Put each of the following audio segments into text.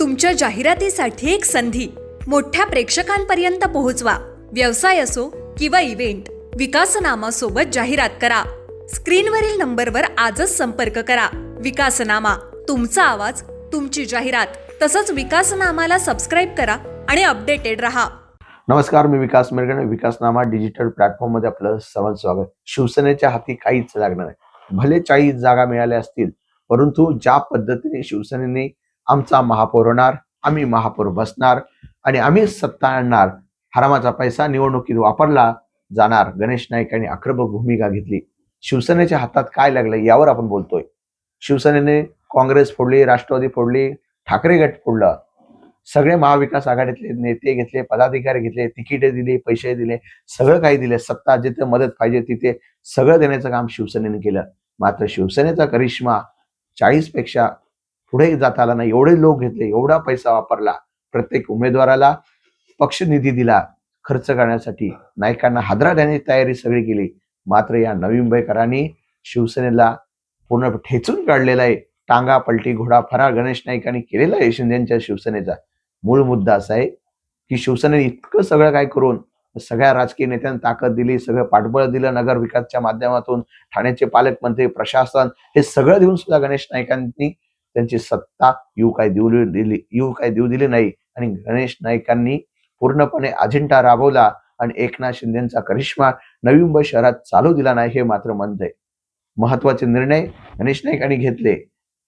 तुमच्या जाहिरातीसाठी एक संधी. मोठ्या प्रेक्षकांपर्यंत पोहोचवा. व्यवसाय असो किंवा इव्हेंट विकासनामा सोबत जाहिरात करा. स्क्रीनवरील नंबरवर आजच संपर्क करा. विकासनामा तुमचा आवाज तुमची जाहिरात तसंच विकासनामाला सबस्क्राईब करा आणि अपडेटेड रहा. नमस्कार मी विकास मिरगणे. विकासनामा डिजिटल प्लॅटफॉर्ममध्ये आपलं सर्वांचं स्वागत. शिवसेनेच्या हाती काहीच लागणार नाही. भले चाळीस जागा मिळाल्या असतील परंतु ज्या पद्धतीने शिवसेनेने आमचा महापौर होणार आम्ही महापौर बसणार आणि आम्ही सत्ता आणणार. हरामाचा पैसा निवडणुकीत वापरला जाणार. गणेश नाईक यांनी आक्रमक भूमिका घेतली. शिवसेनेच्या हातात काय लागलं यावर आपण बोलतोय. शिवसेनेने काँग्रेस फोडली राष्ट्रवादी फोडली ठाकरे गट फोडलं. सगळे महाविकास आघाडीतले नेते घेतले पदाधिकारी घेतले तिकिटे दिली पैसे दिले सगळं काही दिले. सत्ता जिथे मदत पाहिजे तिथे सगळं देण्याचं काम शिवसेनेने केलं. मात्र शिवसेनेचा करिश्मा चाळीसपेक्षा पुढे जाता आला नाही. एवढे लोक घेतले एवढा पैसा वापरला प्रत्येक उमेदवाराला पक्ष निधी दिला खर्च करण्यासाठी. नायकांना हादरा देण्याची तयारी सगळी केली. मात्र या नवी मुंबईकरांनी शिवसेनेला पूर्ण ठेचून काढलेला आहे. टांगा पलटी घोडा फरार गणेश नाईकांनी केलेला आहे शिंदेच्या शिवसेनेचा. मूळ मुद्दा असा आहे की शिवसेनेने इतकं सगळं काय करून सगळ्या राजकीय नेत्यांना ताकद दिली सगळं पाठबळ दिलं नगर विकासच्या माध्यमातून ठाण्याचे पालकमंत्री प्रशासन हे सगळं देऊन सुद्धा गणेश नाईकांनी त्यांची सत्ता येऊ काय देऊ दिली येऊ काय देऊ दिली नाही. आणि गणेश नाईकांनी पूर्णपणे अजिंठा राबवला आणि एकनाथ शिंदेचा करिश्मा नवी मुंबई शहरात चालू दिला नाही हे मात्र म्हणतंय महत्त्वाचे निर्णय गणेश नाईकांनी घेतले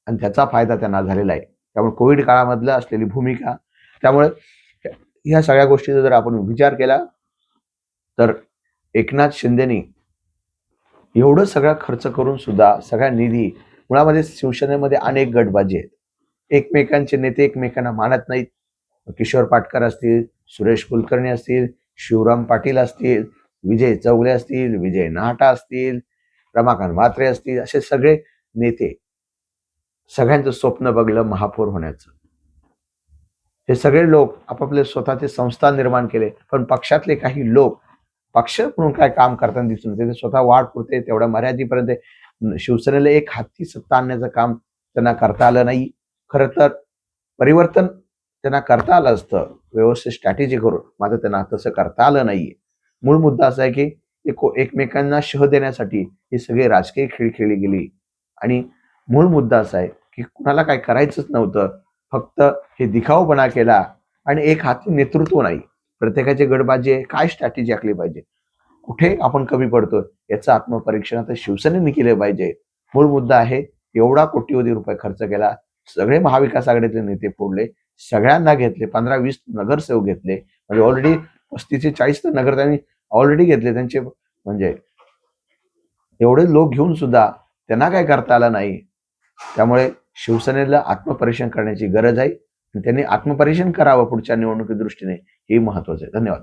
आणि त्याचा फायदा त्यांना झालेला आहे. त्यामुळे कोविड काळामधलं असलेली भूमिका त्यामुळे ह्या सगळ्या गोष्टीचा जर आपण विचार केला तर एकनाथ शिंदेनी एवढं सगळा खर्च करून सुद्धा सगळ्या निधी मुळामध्ये शिवसेनेमध्ये अनेक गटबाजी आहेत. एकमेकांचे नेते एकमेकांना मानत नाहीत. किशोर पाटकर असतील सुरेश कुलकर्णी असतील शिवराम पाटील असतील विजय चौगले असतील विजय नाहटा असतील रमाकांत म्हात्रे असतील असे सगळे नेते सगळ्यांचं स्वप्न बघलं महापौर होण्याचं. हे सगळे लोक आपापले स्वतःचे संस्था निर्माण केले पण पक्षातले काही लोक पक्ष म्हणून काय काम करताना दिसून येते ते स्वतः वाढ पुरते तेवढ्या मर्यादेपर्यंत शिवसेनेला एक हाती सत्ता आणण्याचं काम त्यांना करता आलं नाही. खरं तर परिवर्तन त्यांना करता आलं असतं. व्यवस्थित स्ट्रॅटेजी करून मात्र त्यांना तसं करता आलं नाहीये मूळ मुद्दा असा आहे की ते एकमेकांना शह देण्यासाठी हे सगळे राजकीय खेळ खेळली गेली. आणि मूळ मुद्दा असा आहे की कुणाला काय करायचंच नव्हतं. फक्त हे दिखावपणा केला आणि एक हाती नेतृत्व नाही. प्रत्येकाचे गडबाजी आहे. काय स्ट्रॅटेजी आखली पाहिजे? कुठे आपण कमी पडतो याचं आत्मपरीक्षण आता शिवसेनेने केलं पाहिजे. मूळ मुद्दा आहे एवढा कोटीवधी रुपये खर्च केला सगळे महाविकास आघाडीतले नेते फोडले सगळ्यांना घेतले पंधरा वीस नगरसेवक घेतले. म्हणजे ऑलरेडी पस्तीसशे चाळीस तर नगर त्यांनी ऑलरेडी घेतले त्यांचे म्हणजे एवढे लोक घेऊन सुद्धा त्यांना काय करता आला नाही. त्यामुळे शिवसेनेला आत्मपरीक्षण करण्याची गरज आहे त्यांनी आत्मपरीक्षण करावं पुढच्या निवडणुकी दृष्टीने हे महत्वाचं आहे. धन्यवाद.